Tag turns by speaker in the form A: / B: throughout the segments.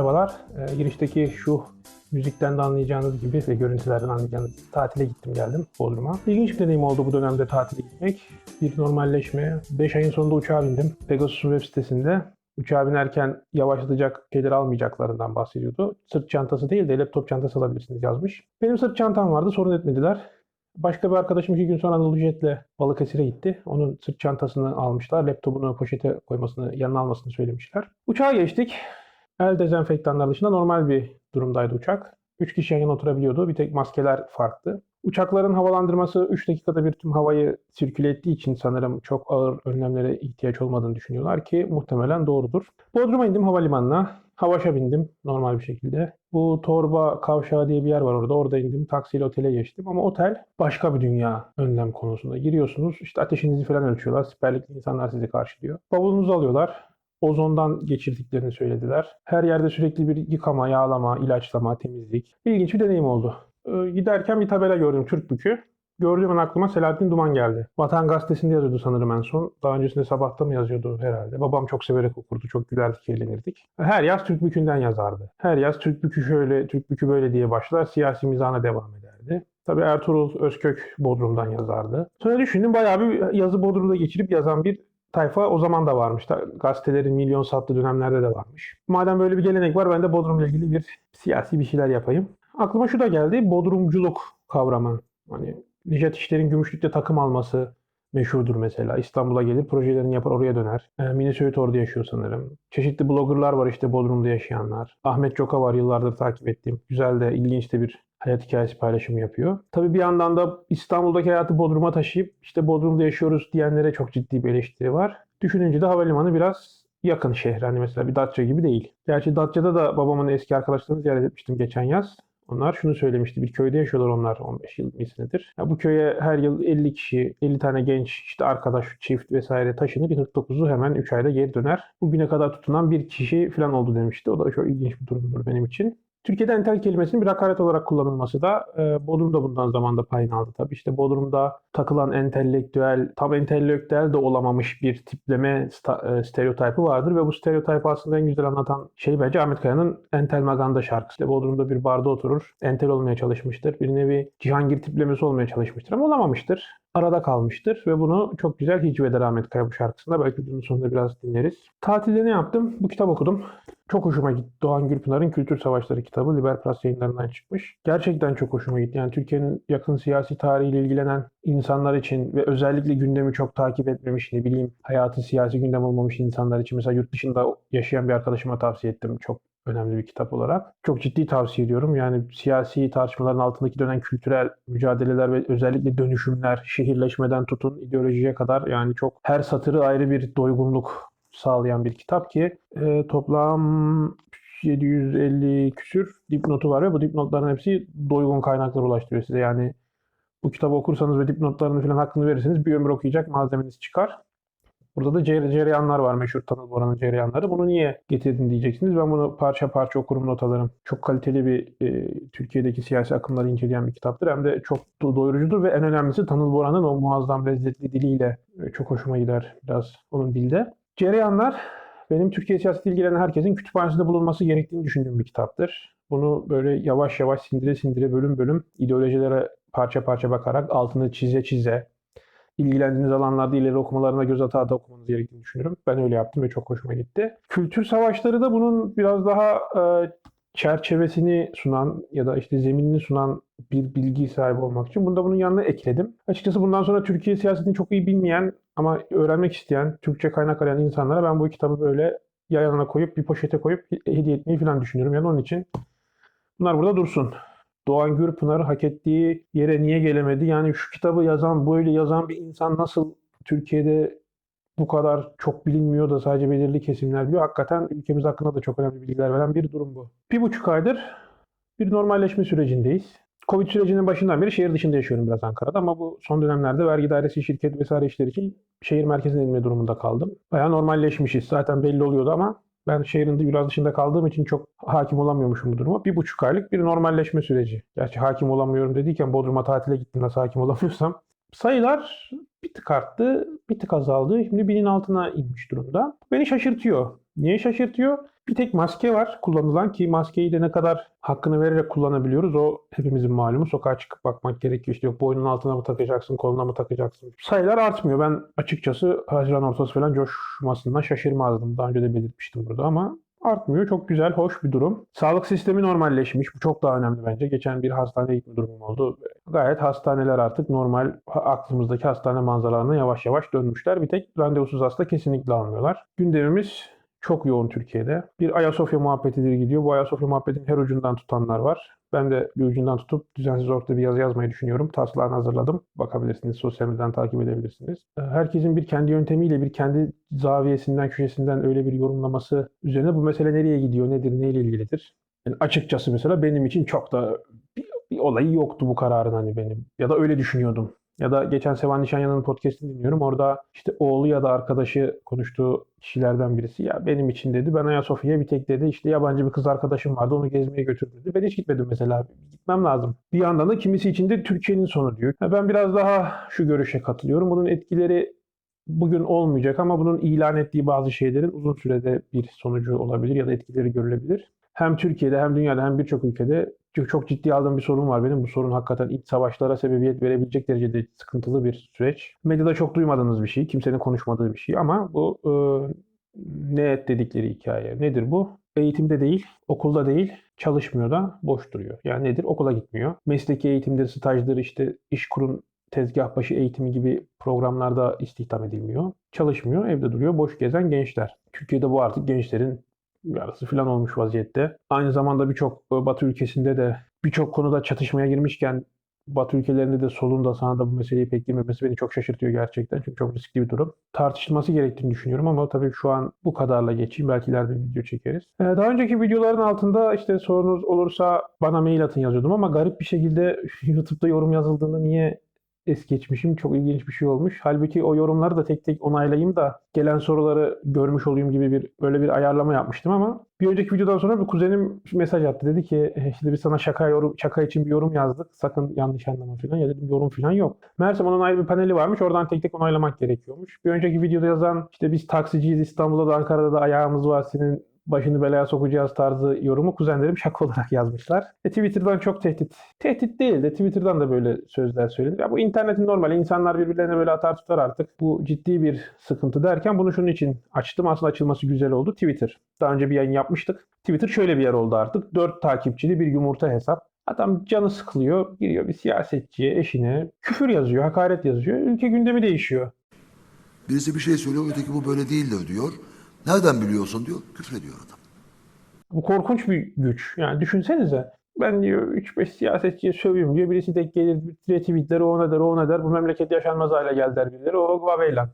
A: Merhabalar. Ee, girişteki şu müzikten de anlayacağınız gibi ve görüntülerden anlayacağınız tatile gittim geldim Bodrum'a. İlginç bir deneyim oldu bu dönemde tatile gitmek. Bir normalleşme. 5 ayın sonunda uçağa bindim. Pegasus'un web sitesinde uçağa binerken yavaşlatacak şeyleri almayacaklarından bahsediyordu. Sırt çantası değil de laptop çantası alabilirsiniz yazmış. Benim sırt çantam vardı sorun etmediler. Başka bir arkadaşım iki gün sonra Anadolu Jet'le Balıkesir'e gitti. Onun sırt çantasını almışlar. Laptopunu poşete koymasını, yanına almasını söylemişler. Uçağa geçtik. El dezenfektanlar dışında normal bir durumdaydı uçak. 3 kişi yan oturabiliyordu. Bir tek maskeler farklı. Uçakların havalandırması 3 dakikada bir tüm havayı sirküle ettiği için sanırım çok ağır önlemlere ihtiyaç olmadığını düşünüyorlar ki muhtemelen doğrudur. Bodrum'a indim havalimanına. Havaş'a bindim normal bir şekilde. Bu Torba Kavşağı diye bir yer var orada. Orada indim. Taksiyle otele geçtim. Ama otel başka bir dünya önlem konusunda. Giriyorsunuz işte ateşinizi falan ölçüyorlar. Siperlikli insanlar sizi karşılıyor. Bavulunuzu alıyorlar. Ozondan geçirdiklerini söylediler. Her yerde sürekli bir yıkama, yağlama, ilaçlama, temizlik. İlginç bir deneyim oldu. Ee, giderken bir tabela gördüm Türk Bükü. Gördüğüm an aklıma Selahattin Duman geldi. Vatan Gazetesi'nde yazıyordu sanırım en son. Daha öncesinde Sabah'ta mı yazıyordu herhalde. Babam çok severek okurdu. Çok gülerdik, eğlenirdik. Her yaz Türk Bükü'nden yazardı. Her yaz Türk Bükü şöyle, Türk Bükü böyle diye başlar. Siyasi mizahına devam ederdi. Tabii Ertuğrul Özkök Bodrum'dan yazardı. Sonra düşündüm bayağı bir yazı Bodrum'da geçirip yazan bir tayfa o zaman da varmış. Gazetelerin milyon sattığı dönemlerde de varmış. Madem böyle bir gelenek var ben de Bodrum'la ilgili bir siyasi bir şeyler yapayım. Aklıma şu da geldi. Bodrumculuk kavramı. Hani Necdet İşler'in Gümüşlük'te takım alması meşhurdur mesela. İstanbul'a gelir projelerini yapar oraya döner. E, Mini Söğüt orada yaşıyor sanırım. Çeşitli bloggerlar var işte Bodrum'da yaşayanlar. Ahmet Çoka var yıllardır takip ettiğim. Güzel de ilginç de bir hayat hikayesi paylaşımı yapıyor. Tabii bir yandan da İstanbul'daki hayatı Bodrum'a taşıyıp işte Bodrum'da yaşıyoruz diyenlere çok ciddi bir eleştiri var. Düşününce de havalimanı biraz yakın şehir. Hani mesela bir Datça gibi değil. Gerçi Datça'da da babamın eski arkadaşlarını ziyaret etmiştim geçen yaz. Onlar şunu söylemişti. Bir köyde yaşıyorlar onlar 15 yıl senedir. Ya bu köye her yıl 50 kişi, 50 tane genç işte arkadaş, çift vesaire taşınır. 49'u hemen 3 ayda geri döner. Bugüne kadar tutunan bir kişi falan oldu demişti. O da çok ilginç bir durumdur benim için. Türkiye'de entel kelimesinin bir hakaret olarak kullanılması da e, Bodrum'da bundan zamanda payını aldı tabii. İşte Bodrum'da takılan entelektüel, tam entelektüel de olamamış bir tipleme sta, e, stereotipı vardır ve bu stereotipı aslında en güzel anlatan şey bence Ahmet Kaya'nın Entel Maganda şarkısı. İşte Bodrum'da bir barda oturur, entel olmaya çalışmıştır. Bir nevi Cihangir tiplemesi olmaya çalışmıştır ama olamamıştır. Arada kalmıştır ve bunu çok güzel hicveder Ahmet Kaya bu şarkısında. Belki videonun sonunda biraz dinleriz. Tatilde ne yaptım? Bu kitap okudum. Çok hoşuma gitti. Doğan Gürpınar'ın Kültür Savaşları kitabı Liber Press yayınlarından çıkmış. Gerçekten çok hoşuma gitti. Yani Türkiye'nin yakın siyasi tarihiyle ilgilenen insanlar için ve özellikle gündemi çok takip etmemiş, ne bileyim hayatı siyasi gündem olmamış insanlar için mesela yurt dışında yaşayan bir arkadaşıma tavsiye ettim. Çok önemli bir kitap olarak. Çok ciddi tavsiye ediyorum. Yani siyasi tartışmaların altındaki dönen kültürel mücadeleler ve özellikle dönüşümler, şehirleşmeden tutun ideolojiye kadar yani çok her satırı ayrı bir doygunluk sağlayan bir kitap ki e, toplam 750 küsür dipnotu var ve bu dipnotların hepsi doygun kaynaklara ulaştırıyor size. Yani bu kitabı okursanız ve dipnotlarını falan hakkını verirseniz bir ömür okuyacak malzemeniz çıkar. Burada da cer cereyanlar var meşhur Tanıl Bora'nın cereyanları. Bunu niye getirdin diyeceksiniz. Ben bunu parça parça okurum not alırım. Çok kaliteli bir e, Türkiye'deki siyasi akımları inceleyen bir kitaptır. Hem de çok doyurucudur ve en önemlisi Tanıl Bora'nın o muazzam lezzetli diliyle e, çok hoşuma gider biraz onun dilde. Cereyanlar benim Türkiye siyaseti ilgilenen herkesin kütüphanesinde bulunması gerektiğini düşündüğüm bir kitaptır. Bunu böyle yavaş yavaş sindire sindire bölüm bölüm ideolojilere parça parça bakarak altını çize çize ilgilendiğiniz alanlarda ileri okumalarına göz ata ata okumanız gerektiğini düşünüyorum. Ben öyle yaptım ve çok hoşuma gitti. Kültür savaşları da bunun biraz daha e, çerçevesini sunan ya da işte zeminini sunan bir bilgi sahibi olmak için. Bunu da bunun yanına ekledim. Açıkçası bundan sonra Türkiye siyasetini çok iyi bilmeyen ama öğrenmek isteyen, Türkçe kaynak arayan insanlara ben bu kitabı böyle yanına koyup bir poşete koyup hediye etmeyi falan düşünüyorum. Yani onun için bunlar burada dursun. Doğan Gürpınar hak ettiği yere niye gelemedi? Yani şu kitabı yazan, böyle yazan bir insan nasıl Türkiye'de bu kadar çok bilinmiyor da sadece belirli kesimler biliyor. Hakikaten ülkemiz hakkında da çok önemli bilgiler veren bir durum bu. Bir buçuk aydır bir normalleşme sürecindeyiz. Covid sürecinin başından beri şehir dışında yaşıyorum biraz Ankara'da ama bu son dönemlerde vergi dairesi, şirket vesaire işler için şehir merkezine inme durumunda kaldım. Bayağı normalleşmişiz. Zaten belli oluyordu ama ben şehrin biraz dışında kaldığım için çok hakim olamıyormuşum bu duruma. Bir buçuk aylık bir normalleşme süreci. Gerçi hakim olamıyorum dediyken Bodrum'a tatile gittim nasıl hakim olamıyorsam. Sayılar bir tık arttı, bir tık azaldı. Şimdi binin altına inmiş durumda. Beni şaşırtıyor. Niye şaşırtıyor? Bir tek maske var kullanılan ki maskeyi de ne kadar hakkını vererek kullanabiliyoruz. O hepimizin malumu. Sokağa çıkıp bakmak gerekiyor. İşte yok boynun altına mı takacaksın, koluna mı takacaksın. Sayılar artmıyor. Ben açıkçası Haziran ortası falan coşmasından şaşırmazdım. Daha önce de belirtmiştim burada ama artmıyor. Çok güzel, hoş bir durum. Sağlık sistemi normalleşmiş. Bu çok daha önemli bence. Geçen bir hastaneye gitme durumum oldu. Gayet hastaneler artık normal aklımızdaki hastane manzaralarına yavaş yavaş dönmüşler. Bir tek randevusuz hasta kesinlikle almıyorlar. Gündemimiz çok yoğun Türkiye'de. Bir Ayasofya muhabbetidir gidiyor. Bu Ayasofya muhabbetin her ucundan tutanlar var. Ben de bir ucundan tutup düzensiz ortada bir yazı yazmayı düşünüyorum. Taslağını hazırladım. Bakabilirsiniz. Sosyal medyadan takip edebilirsiniz. Herkesin bir kendi yöntemiyle, bir kendi zaviyesinden, köşesinden öyle bir yorumlaması üzerine bu mesele nereye gidiyor, nedir, neyle ilgilidir? Yani açıkçası mesela benim için çok da bir, bir olayı yoktu bu kararın hani benim. Ya da öyle düşünüyordum. Ya da geçen Sevan Nişanyan'ın podcastini dinliyorum. Orada işte oğlu ya da arkadaşı konuştuğu kişilerden birisi ya benim için dedi. Ben Ayasofya'ya bir tek dedi. işte yabancı bir kız arkadaşım vardı onu gezmeye götürdü dedi. Ben hiç gitmedim mesela. Gitmem lazım. Bir yandan da kimisi için de Türkiye'nin sonu diyor. Ben biraz daha şu görüşe katılıyorum. Bunun etkileri bugün olmayacak ama bunun ilan ettiği bazı şeylerin uzun sürede bir sonucu olabilir ya da etkileri görülebilir. Hem Türkiye'de hem dünyada hem birçok ülkede çok, çok ciddi aldığım bir sorun var benim. Bu sorun hakikaten iç savaşlara sebebiyet verebilecek derecede sıkıntılı bir süreç. Medyada çok duymadığınız bir şey, kimsenin konuşmadığı bir şey ama bu e, ne dedikleri hikaye. Nedir bu? Eğitimde değil, okulda değil, çalışmıyor da boş duruyor. Yani nedir? Okula gitmiyor. Mesleki eğitimdir, stajdır, işte iş kurun tezgah başı eğitimi gibi programlarda istihdam edilmiyor. Çalışmıyor, evde duruyor, boş gezen gençler. Türkiye'de bu artık gençlerin yarısı falan olmuş vaziyette. Aynı zamanda birçok Batı ülkesinde de birçok konuda çatışmaya girmişken Batı ülkelerinde de solun da da bu meseleyi pek girmemesi beni çok şaşırtıyor gerçekten. Çünkü çok riskli bir durum. Tartışılması gerektiğini düşünüyorum ama tabii şu an bu kadarla geçeyim. Belki ileride bir video çekeriz. Ee, daha önceki videoların altında işte sorunuz olursa bana mail atın yazıyordum ama garip bir şekilde YouTube'da yorum yazıldığında niye es geçmişim. Çok ilginç bir şey olmuş. Halbuki o yorumları da tek tek onaylayayım da gelen soruları görmüş olayım gibi bir böyle bir ayarlama yapmıştım ama bir önceki videodan sonra bir kuzenim mesaj attı. Dedi ki işte biz sana şaka yorum şaka için bir yorum yazdık. Sakın yanlış anlama falan. Ya dedim yorum falan yok. Meğersem onun ayrı bir paneli varmış. Oradan tek tek onaylamak gerekiyormuş. Bir önceki videoda yazan işte biz taksiciyiz İstanbul'da da Ankara'da da ayağımız var. Senin başını belaya sokacağız tarzı yorumu kuzenlerim şaka olarak yazmışlar. E, Twitter'dan çok tehdit. Tehdit değil de Twitter'dan da böyle sözler söylenir. Ya bu internetin normali. insanlar birbirlerine böyle atar tutar artık. Bu ciddi bir sıkıntı derken bunu şunun için açtım. Aslında açılması güzel oldu. Twitter. Daha önce bir yayın yapmıştık. Twitter şöyle bir yer oldu artık. 4 takipçili bir yumurta hesap. Adam canı sıkılıyor. Giriyor bir siyasetçiye, eşine küfür yazıyor, hakaret yazıyor. Ülke gündemi değişiyor.
B: Birisi bir şey söylüyor, öteki bu böyle değil de diyor. Nereden biliyorsun diyor, küfrediyor adam.
A: Bu korkunç bir güç. Yani düşünsenize. Ben diyor 3-5 siyasetçiye sövüyorum diyor. Birisi tek gelir retweetleri o ne der o ne der. Bu memleket yaşanmaz hale geldi der birileri. O vaveylan.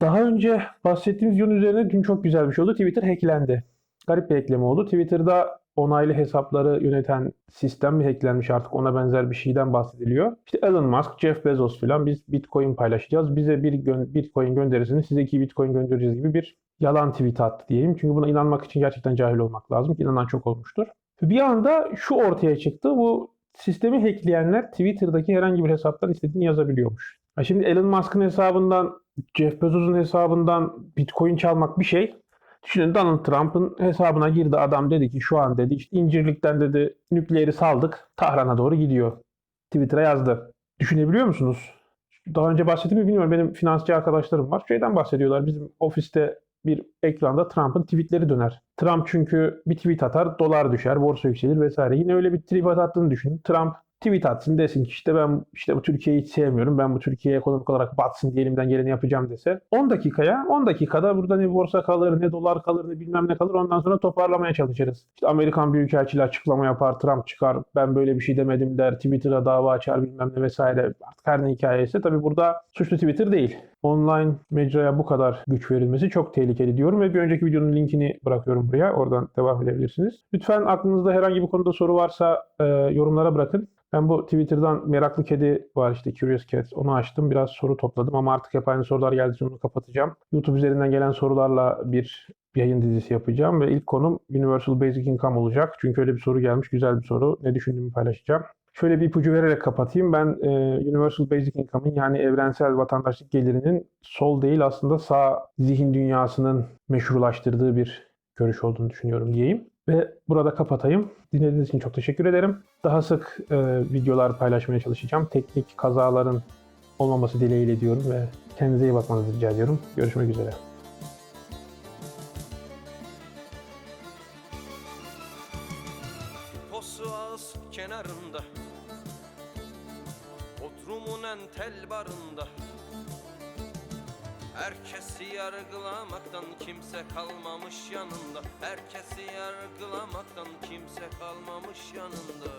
A: Daha önce bahsettiğimiz yön üzerine dün çok güzel bir şey oldu. Twitter hacklendi. Garip bir ekleme oldu. Twitter'da onaylı hesapları yöneten sistem mi hacklenmiş artık ona benzer bir şeyden bahsediliyor. İşte Elon Musk, Jeff Bezos filan biz Bitcoin paylaşacağız. Bize bir gö- Bitcoin gönderirsiniz size iki Bitcoin göndereceğiz gibi bir yalan tweet attı diyeyim. Çünkü buna inanmak için gerçekten cahil olmak lazım. İnanan çok olmuştur. Bir anda şu ortaya çıktı. Bu sistemi hackleyenler Twitter'daki herhangi bir hesaptan istediğini yazabiliyormuş. Şimdi Elon Musk'ın hesabından, Jeff Bezos'un hesabından Bitcoin çalmak bir şey. Düşünün Donald Trump'ın hesabına girdi adam dedi ki şu an dedi işte incirlikten dedi nükleeri saldık Tahran'a doğru gidiyor. Twitter'a yazdı. Düşünebiliyor musunuz? Daha önce bahsettim mi bilmiyorum. Benim finansçı arkadaşlarım var. Şeyden bahsediyorlar. Bizim ofiste bir ekranda Trump'ın tweetleri döner. Trump çünkü bir tweet atar, dolar düşer, borsa yükselir vesaire. Yine öyle bir tweet attığını düşünün. Trump tweet atsın desin ki işte ben işte bu Türkiye'yi hiç sevmiyorum. Ben bu Türkiye ekonomik olarak batsın diye elimden geleni yapacağım dese 10 dakikaya 10 dakikada burada ne borsa kalır ne dolar kalır ne bilmem ne kalır ondan sonra toparlamaya çalışırız. İşte Amerikan Büyükelçiliği açıklama yapar, Trump çıkar ben böyle bir şey demedim der, Twitter'a dava açar bilmem ne vesaire. Artık her ne hikayesi tabi burada suçlu Twitter değil. Online mecraya bu kadar güç verilmesi çok tehlikeli diyorum ve bir önceki videonun linkini bırakıyorum buraya. Oradan devam edebilirsiniz. Lütfen aklınızda herhangi bir konuda soru varsa e, yorumlara bırakın. Ben bu Twitter'dan meraklı kedi var işte Curious Cat. Onu açtım. Biraz soru topladım ama artık hep aynı sorular geldi. Onu kapatacağım. YouTube üzerinden gelen sorularla bir yayın dizisi yapacağım ve ilk konum Universal Basic Income olacak. Çünkü öyle bir soru gelmiş. Güzel bir soru. Ne düşündüğümü paylaşacağım. Şöyle bir ipucu vererek kapatayım. Ben e, Universal Basic Income'ın yani evrensel vatandaşlık gelirinin sol değil aslında sağ zihin dünyasının meşrulaştırdığı bir görüş olduğunu düşünüyorum diyeyim. Ve burada kapatayım. Dinlediğiniz için çok teşekkür ederim. Daha sık e, videolar paylaşmaya çalışacağım. Teknik kazaların olmaması dileğiyle diyorum ve kendinize iyi bakmanızı rica ediyorum. Görüşmek üzere.
C: Posu ağız kenarında Otrumun en tel barında. Herkesi yargılamaktan kimse kalmamış yanında. Herkesi yargılamaktan kimse kalmamış yanında